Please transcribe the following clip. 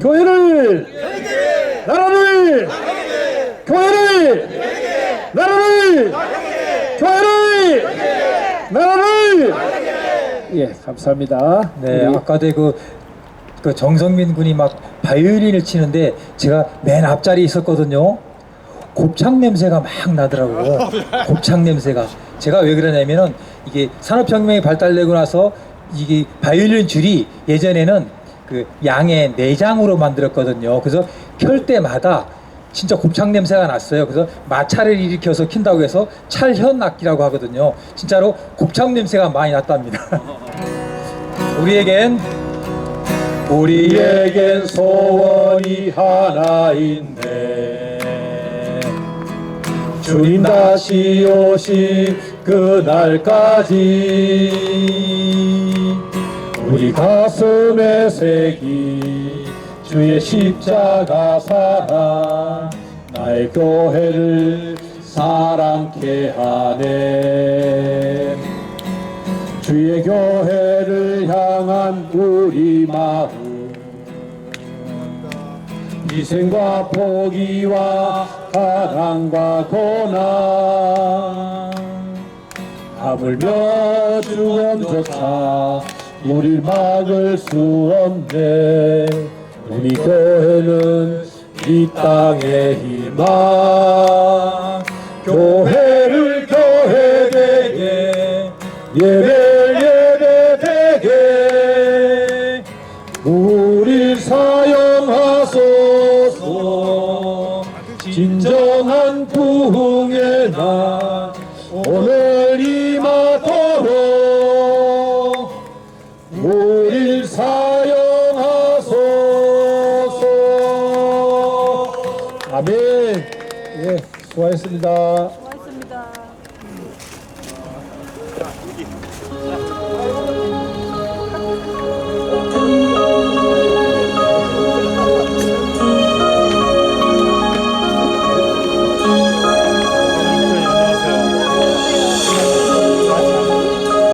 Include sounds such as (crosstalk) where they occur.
교회를 나라를 교회를 나라를 교회를 나라를 예 감사합니다. 네, 아까도 그, 그 정성민 군이 막 바이올린을 치는데 제가 맨 앞자리에 있었거든요. 곱창 냄새가 막 나더라고요. (laughs) 곱창 냄새가. 제가 왜 그러냐면은 이게 산업혁명이 발달되고 나서 이게 바이올린 줄이 예전에는 그 양의 내장으로 만들었거든요. 그래서 켤 때마다 진짜 곱창 냄새가 났어요. 그래서 마찰을 일으켜서 킨다고 해서 찰현 악기라고 하거든요. 진짜로 곱창 냄새가 많이 났답니다. (laughs) 우리에겐 우리에겐 소원이 하나인데 주님 다시 오신 그날까지 우리 가슴에 새기 주의 십자가 사랑 나의 교회를 사랑케 하네. 주의 교회를 향한 우리 마음 희생과 포기와 사랑과 고난 하물며 죽음조차 우릴 막을 수 없네. 우리 교회는 이 땅의 희망. 교회를 교회 되게 예배 예배 되게. 우릴 사용하소서. 진정한 부흥의 날. 오늘 임 아멘 예 수고하셨습니다 고맙습니다.